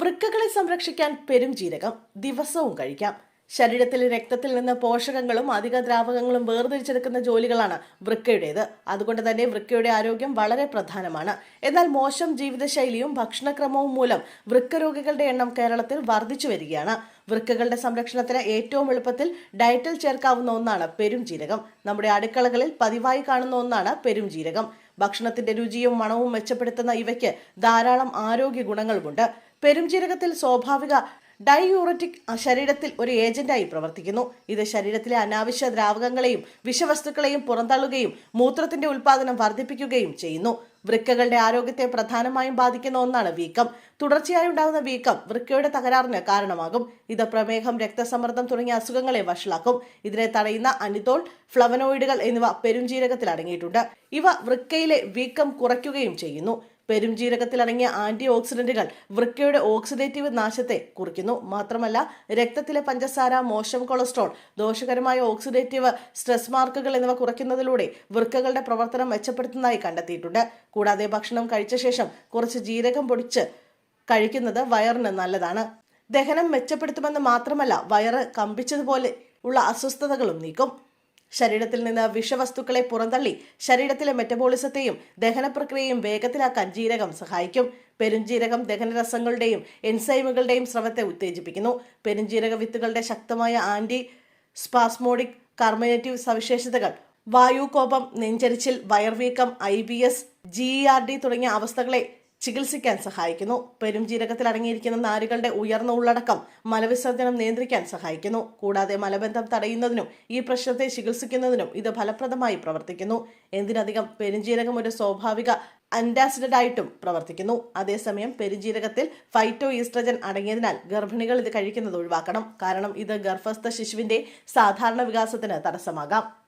വൃക്കകളെ സംരക്ഷിക്കാൻ പെരും ജീരകം ദിവസവും കഴിക്കാം. ശരീരത്തിലെ രക്തത്തിൽ നിന്ന് പോഷകങ്ങളും അധിക ദ്രാവകങ്ങളും വേർതിരിച്ചെടുക്കുന്ന ജോലികളാണ് വൃക്കയുടേത്. അതുകൊണ്ട് തന്നെ വൃക്കയുടെ ആരോഗ്യം വളരെ പ്രധാനമാണ്. എന്നാൽ മോശം ജീവിതശൈലിയും ഭക്ഷണക്രമവും മൂലം വൃക്കരോഗികളുടെ എണ്ണം കേരളത്തിൽ വർദ്ധിച്ചു വരികയാണ്. വൃക്കകളുടെ സംരക്ഷണത്തിന് ഏറ്റവും എളുപ്പത്തിൽ ഡയറ്റിൽ ചേർക്കാവുന്ന ഒന്നാണ് പെരും ജീരകം. നമ്മുടെ അടുക്കളകളിൽ പതിവായി കാണുന്ന ഒന്നാണ് പെരും ജീരകം. ഭക്ഷണത്തിന്റെ രുചിയും മണവും മെച്ചപ്പെടുത്തുന്ന ഇവയ്ക്ക് ധാരാളം ആരോഗ്യ ഗുണങ്ങളുമുണ്ട്. പെരുംജീരകത്തിൽ സ്വാഭാവിക ഡൈയൂററ്റിക് ശരീരത്തിൽ ഒരു ഏജന്റായി പ്രവർത്തിക്കുന്നു. ഇത് ശരീരത്തിലെ അനാവശ്യ ദ്രാവകങ്ങളെയും വിഷവസ്തുക്കളെയും പുറന്തള്ളുകയും മൂത്രത്തിന്റെ ഉൽപാദനം വർദ്ധിപ്പിക്കുകയും ചെയ്യുന്നു. വൃക്കകളുടെ ആരോഗ്യത്തെ പ്രധാനമായും ബാധിക്കുന്ന ഒന്നാണ് വീക്കം. തുടർച്ചയായി ഉണ്ടാകുന്ന വീക്കം വൃക്കയുടെ തകരാറിന് കാരണമാകും. ഇത് പ്രമേഹം രക്തസമ്മർദ്ദം തുടങ്ങിയ അസുഖങ്ങളെ വഷളാക്കും. ഇതിനെ തടയുന്ന അനിതോൾ ഫ്ലവനോയിഡുകൾ എന്നിവ പെരുംജീരകത്തിൽ അടങ്ങിയിട്ടുണ്ട്. ഇവ വൃക്കയിലെ വീക്കം കുറയ്ക്കുകയും ചെയ്യുന്നു. പെരുംജീരകത്തിൽ അടങ്ങിയ ആന്റി ഓക്സിഡന്റുകൾ വൃക്കയുടെ ഓക്സിഡേറ്റീവ് നാശത്തെ കുറിക്കുന്നു. മാത്രമല്ല രക്തത്തിലെ പഞ്ചസാര മോശം കൊളസ്ട്രോൾ ദോഷകരമായ ഓക്സിഡേറ്റീവ് സ്ട്രെസ് മാർക്കുകൾ എന്നിവ കുറയ്ക്കുന്നതിലൂടെ വൃക്കകളുടെ പ്രവർത്തനം മെച്ചപ്പെടുത്തുന്നതായി കണ്ടെത്തിയിട്ടുണ്ട്. കൂടാതെ ഭക്ഷണം കഴിച്ച ശേഷം കുറച്ച് ജീരകം പൊടിച്ച് കഴിക്കുന്നത് വയറിന് നല്ലതാണ്. ദഹനം മെച്ചപ്പെടുത്തുമെന്ന് മാത്രമല്ല വയറ് കമ്പിച്ചതുപോലെ ഉള്ള അസ്വസ്ഥതകളും നീക്കും. ശരീരത്തിൽ നിന്ന് വിഷവസ്തുക്കളെ പുറന്തള്ളി ശരീരത്തിലെ മെറ്റബോളിസത്തെയും ദഹന പ്രക്രിയയും വേഗത്തിലാക്കാൻ ജീരകം സഹായിക്കും. പെരുംജീരകം ദഹനരസങ്ങളുടെയും എൻസൈമുകളുടെയും സ്രവത്തെ ഉത്തേജിപ്പിക്കുന്നു. പെരുംജീരക വിത്തുകളുടെ ശക്തമായ ആന്റി സ്പാസ്മോഡിക് കാർബണേറ്റീവ് സവിശേഷതകൾ വായുകോപം നെഞ്ചരിച്ചിൽ വയർവീക്കം I B S G E R D തുടങ്ങിയ അവസ്ഥകളെ ചികിത്സിക്കാൻ സഹായിക്കുന്നു. പെരുംജീരകത്തിൽ അടങ്ങിയിരിക്കുന്ന നാരുകളുടെ ഉയർന്ന ഉള്ളടക്കം മലവിസർജനം നിയന്ത്രിക്കാൻ സഹായിക്കുന്നു. കൂടാതെ മലബന്ധം തടയുന്നതിനും ഈ പ്രശ്നത്തെ ചികിത്സിക്കുന്നതിനും ഇത് ഫലപ്രദമായി പ്രവർത്തിക്കുന്നു. എന്തിനധികം പെരുംജീരകം ഒരു സ്വാഭാവിക അന്റാസിഡായിട്ടും പ്രവർത്തിക്കുന്നു. അതേസമയം പെരുംജീരകത്തിൽ ഫൈറ്റോ ഈസ്ട്രജൻ അടങ്ങിയതിനാൽ ഗർഭിണികൾ ഇത് കഴിക്കുന്നത് ഒഴിവാക്കണം. കാരണം ഇത് ഗർഭസ്ഥ ശിശുവിന്റെ സാധാരണ വികാസത്തിന് തടസ്സമാകാം.